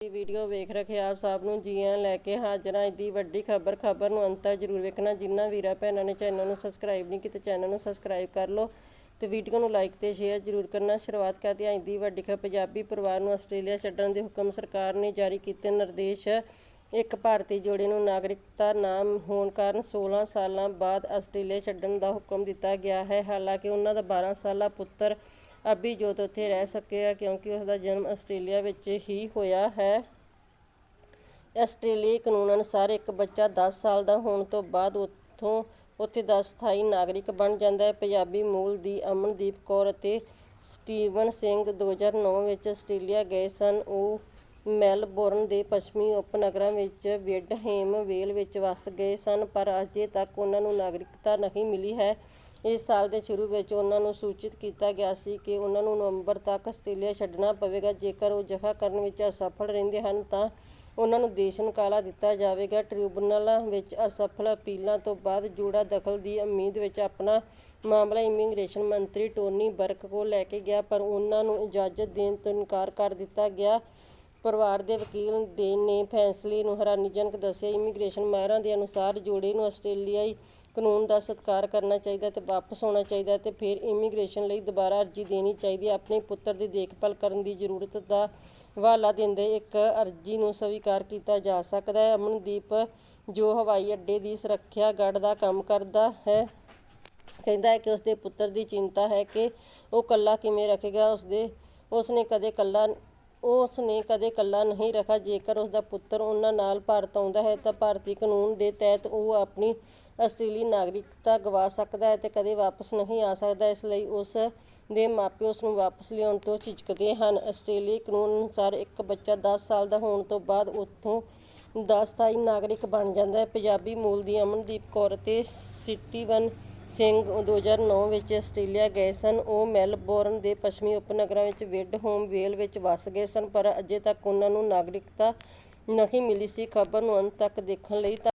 ਇਹ ਵੀਡੀਓ ਵੇਖ ਰਹੇ ਆਪ ਸਭ ਨੂੰ ਜੀ ਆਇਆਂ ਲੈ ਕੇ ਹਾਜ਼ਰ ਹਾਂ। ਦੀ ਵੱਡੀ ਖਬਰ ਖਬਰ ਨੂੰ ਅੰਤ ਤੱਕ ਜਰੂਰ ਵੇਖਣਾ। ਜਿਨ੍ਹਾਂ ਵੀਰਾ ਭੈਣਾਂ ਨੇ ਚੈਨਲ ਨੂੰ ਸਬਸਕ੍ਰਾਈਬ ਨਹੀਂ ਕੀਤਾ, ਚੈਨਲ ਨੂੰ ਸਬਸਕ੍ਰਾਈਬ ਕਰ ਲਓ ਤੇ ਵੀਡੀਓ ਨੂੰ ਲਾਈਕ ਤੇ ਸ਼ੇਅਰ ਜਰੂਰ ਕਰਨਾ। ਸ਼ੁਰੂਆਤ ਕਰਦੇ ਹਾਂ ਅੱਜ ਦੀ ਵੱਡੀ ਖਬਰ। ਪੰਜਾਬੀ ਪਰਿਵਾਰ ਨੂੰ ਆਸਟ੍ਰੇਲੀਆ ਛੱਡਣ ਦੇ ਹੁਕਮ ਸਰਕਾਰ ਨੇ ਜਾਰੀ ਕੀਤੇ ਨਿਰਦੇਸ਼ ਇੱਕ ਭਾਰਤੀ ਜੋੜੇ ਨੂੰ ਨਾਗਰਿਕਤਾ ਨਾ ਹੋਣ ਕਾਰਨ 16 ਸਾਲਾਂ ਬਾਅਦ ਆਸਟ੍ਰੇਲੀਆ ਛੱਡਣ ਦਾ ਹੁਕਮ ਦਿੱਤਾ ਗਿਆ ਹੈ। ਹਾਲਾਂਕਿ ਉਹਨਾਂ ਦਾ 12 ਸਾਲਾ ਪੁੱਤਰ ਅਭਿਜੋਤ ਉੱਥੇ ਰਹਿ ਸਕਿਆ ਕਿਉਂਕਿ ਉਸ ਦਾ ਜਨਮ ਆਸਟ੍ਰੇਲੀਆ ਵਿੱਚ ਹੀ ਹੋਇਆ ਹੈ। ਆਸਟ੍ਰੇਲੀਆਈ ਕਾਨੂੰਨ ਅਨੁਸਾਰ ਇੱਕ ਬੱਚਾ 10 ਸਾਲ ਦਾ ਹੋਣ ਤੋਂ ਬਾਅਦ ਉੱਥੋਂ ਉੱਥੇ ਦਾ ਸਥਾਈ ਨਾਗਰਿਕ ਬਣ ਜਾਂਦਾ ਹੈ। ਪੰਜਾਬੀ ਮੂਲ ਦੀ ਅਮਨਦੀਪ ਕੌਰ ਅਤੇ ਸਟੀਵਨ ਸਿੰਘ 2009 ਵਿੱਚ ਆਸਟ੍ਰੇਲੀਆ ਗਏ ਸਨ। ਉਹ ਮੈਲਬੋਰਨ ਦੇ ਪੱਛਮੀ ਉਪਨਗਰਾਂ ਵਿੱਚ ਵਿਡਹੇਮ ਵੇਲ ਵਿੱਚ ਵਸ ਗਏ ਸਨ, ਪਰ ਅਜੇ ਤੱਕ ਉਹਨਾਂ ਨੂੰ ਨਾਗਰਿਕਤਾ ਨਹੀਂ ਮਿਲੀ ਹੈ। ਇਸ ਸਾਲ ਦੇ ਸ਼ੁਰੂ ਵਿੱਚ ਉਹਨਾਂ ਨੂੰ ਸੂਚਿਤ ਕੀਤਾ ਗਿਆ ਸੀ ਕਿ ਉਹਨਾਂ ਨੂੰ ਨਵੰਬਰ ਤੱਕ ਆਸਟ੍ਰੇਲੀਆ ਛੱਡਣਾ ਪਵੇਗਾ। ਜੇਕਰ ਉਹ ਜਗ੍ਹਾ ਕਰਨ ਵਿੱਚ ਅਸਫਲ ਰਹਿੰਦੇ ਹਨ ਤਾਂ ਉਹਨਾਂ ਨੂੰ ਦੇਸ਼ ਨਿਕਾਲਾ ਦਿੱਤਾ ਜਾਵੇਗਾ। ਟ੍ਰਿਬੂਨਲ ਵਿੱਚ ਅਸਫਲ ਅਪੀਲਾਂ ਤੋਂ ਬਾਅਦ ਜੋੜਾ ਦਖਲ ਦੀ ਉਮੀਦ ਵਿੱਚ ਆਪਣਾ ਮਾਮਲਾ ਇਮੀਗ੍ਰੇਸ਼ਨ ਮੰਤਰੀ ਟੋਨੀ ਬਰਕ ਕੋਲ ਲੈ ਕੇ ਗਿਆ, ਪਰ ਉਹਨਾਂ ਨੂੰ ਇਜਾਜ਼ਤ ਦੇਣ ਤੋਂ ਇਨਕਾਰ ਕਰ ਦਿੱਤਾ ਗਿਆ। ਪਰਿਵਾਰ ਦੇ ਵਕੀਲ ਦੇ ਨੇ ਫੈਸਲੇ ਨੂੰ ਹੈਰਾਨੀਜਨਕ ਦੱਸਿਆ। ਇਮੀਗ੍ਰੇਸ਼ਨ ਮਾਹਿਰਾਂ ਦੇ ਅਨੁਸਾਰ ਜੋੜੇ ਨੂੰ ਆਸਟ੍ਰੇਲੀਆਈ ਕਾਨੂੰਨ ਦਾ ਸਤਿਕਾਰ ਕਰਨਾ ਚਾਹੀਦਾ ਤੇ ਵਾਪਸ ਆਉਣਾ ਚਾਹੀਦਾ ਤੇ ਫਿਰ ਇਮੀਗ੍ਰੇਸ਼ਨ ਲਈ ਦੁਬਾਰਾ ਅਰਜ਼ੀ ਦੇਣੀ ਚਾਹੀਦੀ। ਹੈ ਆਪਣੇ ਪੁੱਤਰ ਦੀ ਦੇਖਭਾਲ ਕਰਨ ਦੀ ਜ਼ਰੂਰਤ ਦਾ ਹਵਾਲਾ ਦਿੰਦੇ ਇੱਕ ਅਰਜ਼ੀ ਨੂੰ ਸਵੀਕਾਰ ਕੀਤਾ ਜਾ ਸਕਦਾ ਹੈ। ਅਮਨਦੀਪ ਜੋ ਹਵਾਈ ਅੱਡੇ ਦੀ ਸੁਰੱਖਿਆ ਗਾਰਡ ਦਾ ਕੰਮ ਕਰਦਾ ਹੈ, ਕਹਿੰਦਾ ਹੈ ਕਿ ਉਸਦੇ ਪੁੱਤਰ ਦੀ ਚਿੰਤਾ ਹੈ ਕਿ ਉਹ ਕੱਲਾ ਕਿਵੇਂ ਰੱਖੇਗਾ। ਉਸਦੇ, ਉਸਨੇ ਕਦੇ ਕੱਲਾ ਉਸ ਨੇ ਕਦੇ ਇਕੱਲਾ ਨਹੀਂ ਰੱਖਾ ਜੇਕਰ ਉਸ ਦਾ ਪੁੱਤਰ ਉਹਨਾਂ ਨਾਲ ਭਾਰਤ ਆਉਂਦਾ ਹੈ, ਤਾਂ ਭਾਰਤੀ ਕਾਨੂੰਨ ਦੇ ਤਹਿਤ ਉਹ ਆਪਣੀ ਆਸਟ੍ਰੇਲੀ ਨਾਗਰਿਕਤਾ ਗਵਾ ਸਕਦਾ ਹੈ ਤੇ ਕਦੇ ਵਾਪਸ ਨਹੀਂ ਆ ਸਕਦਾ। ਇਸ ਲਈ ਉਸ ਦੇ ਮਾਪੇ ਉਸ ਨੂੰ ਵਾਪਸ ਲਿਆਉਣ ਤੋਂ ਝਿਜਕਦੇ ਹਨ। ਆਸਟ੍ਰੇਲੀਆਈ ਕਾਨੂੰਨ ਅਨੁਸਾਰ ਇੱਕ ਬੱਚਾ 10 ਸਾਲ ਦਾ ਹੋਣ ਤੋਂ ਬਾਅਦ ਉੱਥੋਂ ਦਾ ਸਥਾਈ ਨਾਗਰਿਕ ਬਣ ਜਾਂਦਾ ਹੈ। ਪੰਜਾਬੀ ਮੂਲ ਦੀ ਅਮਨਦੀਪ ਕੌਰ ਅਤੇ ਸਿਟੀਵਨ ਸਿੰਘ 2009 ਵਿੱਚ ਆਸਟ੍ਰੇਲੀਆ ਗਏ ਸਨ। ਉਹ ਮੈਲਬੌਰਨ ਦੇ ਪੱਛਮੀ ਉਪਨਗਰਾਂ ਵਿੱਚ ਵਿਡ ਹੋਮ ਵੇਲ ਵਿੱਚ ਵੱਸ ਗਏ ਸਨ, ਪਰ ਅਜੇ ਤੱਕ ਉਨ੍ਹਾਂ ਨੂੰ ਨਾਗਰਿਕਤਾ ਨਹੀਂ ਮਿਲੀ ਸੀ। ਖਬਰ ਨੂੰ ਅੰਤ ਤੱਕ ਦੇਖਣ ਲਈ